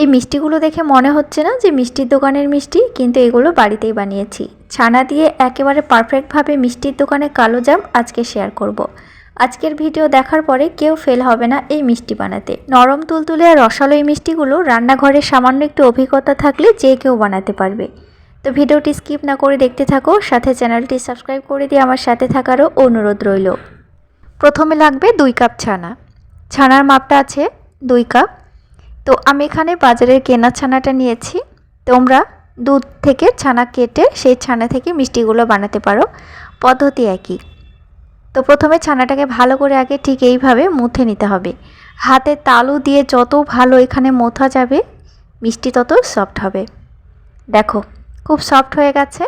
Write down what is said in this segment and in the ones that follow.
এই মিষ্টিগুলো দেখে মনে হচ্ছে না যে মিষ্টির দোকানের মিষ্টি, কিন্তু এগুলো বাড়িতেই বানিয়েছি। ছানা দিয়ে একেবারে পারফেক্টভাবে মিষ্টির দোকানে কালো জাম আজকে শেয়ার করব। আজকের ভিডিও দেখার পরে কেউ ফেল হবে না এই মিষ্টি বানাতে। নরম তুলতুলে আর রসালো এই মিষ্টিগুলো রান্নাঘরে সামান্য একটু অভিজ্ঞতা থাকলে যে কেউ বানাতে পারবে। তো ভিডিওটি স্কিপ না করে দেখতে থাকো, সাথে চ্যানেলটি সাবস্ক্রাইব করে দিয়ে আমার সাথে থাকারও অনুরোধ রইল। প্রথমে লাগবে দুই কাপ ছানা। ছানার মাপটা আছে দুই কাপ। তো আমি এখানে বাজারের কেনা ছানাটা নিয়েছি। তোমরা দুধ থেকে ছানা কেটে সেই ছানা থেকে মিষ্টিগুলো বানাতে পারো। পদ্ধতি একই। তো প্রথমে ছানাটাকে ভালো করে আগে ঠিক এইভাবে মুথে নিতে হবে। হাতে তালু দিয়ে যত ভালো এখানে মোথা যাবে, মিষ্টি তত সফট হবে। দেখো, খুব সফট হয়ে গেছে।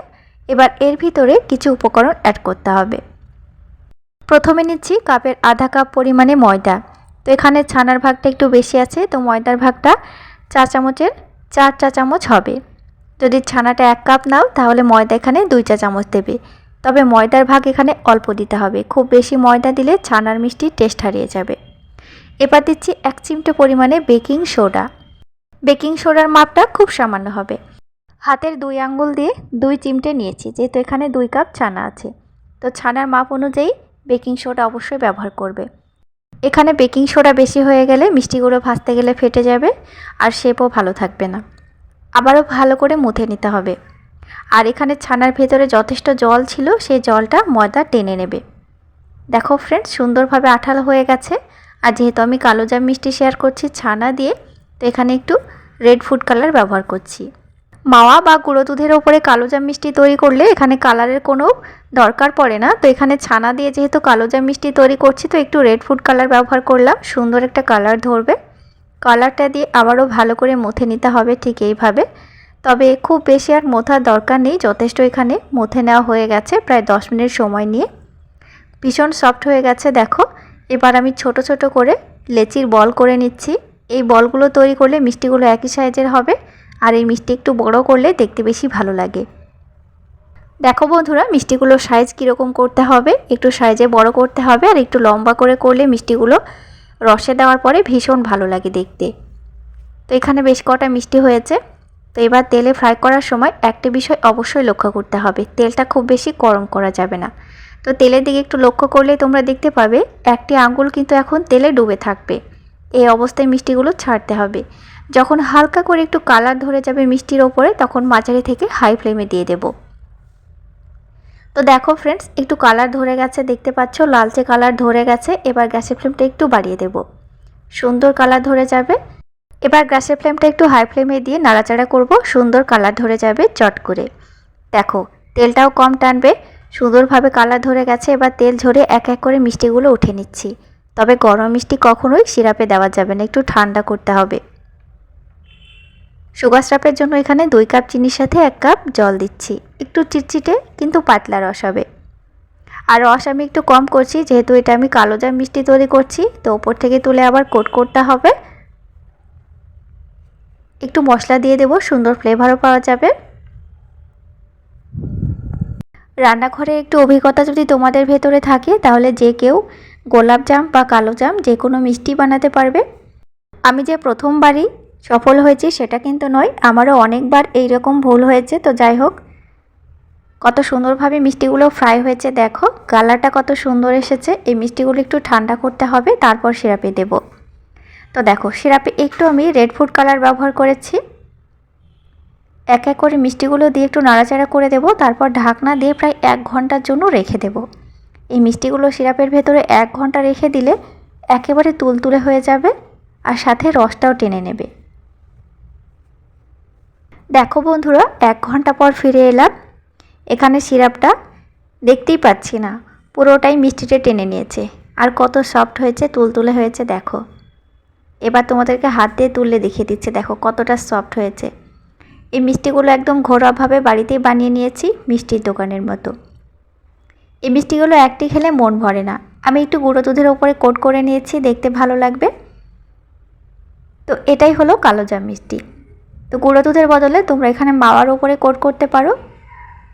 এবার এর ভিতরে কিছু উপকরণ অ্যাড করতে হবে। প্রথমে নিচ্ছি কাপের আধা কাপ পরিমাণে ময়দা। তো এখানে ছানার ভাগটা একটু বেশি আছে, তো ময়দার ভাগটা চা চামচের চার চা চামচ হবে। যদি ছানাটা এক কাপ নাও, তাহলে ময়দা এখানে দুই চা চামচ দেবে। তবে ময়দার ভাগ এখানে অল্প দিতে হবে। খুব বেশি ময়দা দিলে ছানার মিষ্টির টেস্ট হারিয়ে যাবে। এবার দিচ্ছি এক চিমটে পরিমাণে বেকিং সোডা। বেকিং সোডার মাপটা খুব সামান্য হবে। হাতের দুই আঙ্গুল দিয়ে দুই চিমটে নিয়েছি, যেহেতু এখানে দুই কাপ ছানা আছে। তো ছানার মাপ অনুযায়ী বেকিং সোডা অবশ্যই ব্যবহার করবে। এখানে বেকিং সোডা বেশি হয়ে গেলে মিষ্টিগুলো ভাজতে গেলে ফেটে যাবে আর শেপও ভালো থাকবে না। আবারও ভালো করে মুথে নিতে হবে। আর এখানে ছানার ভেতরে যথেষ্ট জল ছিল, সেই জলটা ময়দা টেনে নেবে। দেখো ফ্রেন্ডস সুন্দরভাবে আঠালো হয়ে গেছে। আর যেহেতু আমি কালো জাম মিষ্টি শেয়ার করছি ছানা দিয়ে, তো এখানে একটু রেড ফুড কালার ব্যবহার করছি। মাওয়া বা গুঁড়ো দুধের ওপরে কালো জাম মিষ্টি তৈরি করলে এখানে কালারের কোনো দরকার পড়ে না। তো এখানে ছানা দিয়ে যেহেতু কালো জাম মিষ্টি তৈরি করছি, তো একটু রেড ফুড কালার ব্যবহার করলাম। সুন্দর একটা কালার ধরবে। কালারটা দিয়ে আবারও ভালো করে মুথে নিতে হবে ঠিক এইভাবে। তবে খুব বেশি আর মোথার দরকার নেই, যথেষ্ট এখানে মুথে নেওয়া হয়ে গেছে প্রায় দশ মিনিট সময় নিয়ে। ভীষণ সফট হয়ে গেছে, দেখো। এবার আমি ছোট ছোট করে লেচির বল করে নিচ্ছি। এই বলগুলো তৈরি করলে মিষ্টিগুলো একই সাইজের হবে। আর এই মিষ্টি একটু বড় করলে দেখতে বেশি ভালো লাগে। দেখো বন্ধুরা, মিষ্টিগুলোর সাইজ কীরকম করতে হবে? একটু সাইজে বড় করতে হবে আর একটু লম্বা করে করলে মিষ্টিগুলো রসে দেওয়ার পরে ভীষণ ভালো লাগে দেখতে। তো এখানে বেশ কটা মিষ্টি হয়েছে। তো এবার তেলে ফ্রাই করার সময় একটা বিষয় অবশ্যই লক্ষ্য করতে হবে, তেলটা খুব বেশি গরম করা যাবে না। তো তেলের দিকে একটু লক্ষ্য করলে তোমরা দেখতে পাবে, একটি আঙ্গুল কিন্তু এখন তেলে ডুবে থাকবে। এই অবস্থায় মিষ্টিগুলো ছাড়তে হবে। যখন হালকা করে একটু কালার ধরে যাবে মিষ্টির ওপরে, তখন মাঝারি থেকে হাই ফ্লেমে দিয়ে দেব। তো দেখো ফ্রেন্ডস একটু কালার ধরে গেছে, দেখতে পাচ্ছ? লালচে কালার ধরে গেছে, এবার গ্যাসের ফ্লেমটা একটু বাড়িয়ে দেব। সুন্দর কালার ধরে যাবে। এবার গ্যাসের ফ্লেমটা একটু হাই ফ্লেমে দিয়ে নাড়াচাড়া করব, সুন্দর কালার ধরে যাবে চট করে। দেখো, তেলটাও কম টানবে, সুন্দরভাবে কালার ধরে গেছে, এবার তেল ঝরে এক এক করে মিষ্টিগুলো উঠে নিচ্ছি। তবে গরম মিষ্টি কখনোই সিরাপে দেওয়া যাবে না, একটু ঠান্ডা করতে হবে। সুগার স্রাপের জন্য এখানে দুই কাপ চিনির সাথে এক কাপ জল দিচ্ছি। একটু চিটচিটে, কিন্তু পাতলা রস হবে। আর রস আমি একটু কম করছি, যেহেতু এটা আমি কালো জাম মিষ্টি তৈরি করছি, তো ওপর থেকে তুলে আবার কোট করতে হবে। একটু মশলা দিয়ে দেব, সুন্দর ফ্লেভারও পাওয়া যাবে। রান্নাঘরে একটু অভিজ্ঞতা যদি তোমাদের ভেতরে থাকে, তাহলে যে কেউ গোলাপ জাম বা কালো জাম যে কোনো মিষ্টি বানাতে পারবে। আমি যে প্রথমবারই সফল হয়েছি সেটা কিন্তু নয়, আমারও অনেকবার এই রকম ভুল হয়েছে, তো যাই হোক। কত সুন্দরভাবে মিষ্টিগুলো ফ্রাই হয়েছে, দেখো। কালারটা কত সুন্দর এসেছে। এই মিষ্টিগুলো একটু ঠান্ডা করতে হবে, তারপর সিরাপে দেব। তো দেখো, সিরাপে একটু আমি রেড ফুড কালার ব্যবহার করেছি। এক এক করে মিষ্টিগুলো দিয়ে একটু নাড়াচাড়া করে দেব, তারপর ঢাকনা দিয়ে প্রায় এক ঘণ্টার জন্য রেখে দেব। এই মিষ্টিগুলো সিরাপের ভেতরে এক ঘণ্টা রেখে দিলে একেবারে তুলতুলে হয়ে যাবে, আর সাথে রসটাও টেনে নেবে। দেখো বন্ধুরা, এক ঘণ্টা পর ফিরে এলাম। এখানে সিরাপটা দেখতেই পাচ্ছি না। পুরোটাই মিষ্টিতে টেনে নিয়েছে। আর কত সফট হয়েছে, তুলতুলে হয়েছে, দেখো। এবার তোমাদেরকে হাত দিয়ে তুললে দেখিয়ে দিচ্ছে, দেখো কতটা সফট হয়েছে। এই মিষ্টিগুলো একদম ঘরোয়াভাবে বাড়িতেই বানিয়ে নিয়েছি, মিষ্টির দোকানের মতো। এই মিষ্টিগুলো একটি খেলে মন ভরে না। আমি একটু গুঁড়ো দুধের ওপরে কোট করে নিয়েছি, দেখতে ভালো লাগবে। তো এটাই হলো কালো জাম মিষ্টি। তো গুঁড়ো দুধের বদলে তোমরা এখানে মাওয়ার ওপরে কোট করতে পারো।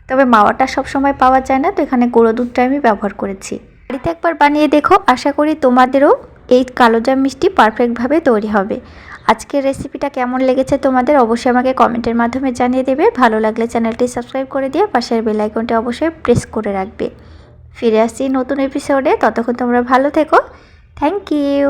তবে মাওয়াটা সব সময় পাওয়া যায় না, তো এখানে গুঁড়ো দুধটা আমি ব্যবহার করেছি। বাড়িতে একবার বানিয়ে দেখো, আশা করি তোমাদেরও এই কালোজাম মিষ্টি পারফেক্টভাবে তৈরি হবে। আজকের রেসিপিটা কেমন লেগেছে তোমাদের অবশ্যই আমাকে কমেন্টের মাধ্যমে জানিয়ে দেবে। ভালো লাগলে চ্যানেলটি সাবস্ক্রাইব করে দিয়ে পাশের বেল আইকনটি অবশ্যই প্রেস করে রাখবে। ফিরে আসছি নতুন এপিসোডে ততক্ষণ তোমরা ভালো থেকো। Thank you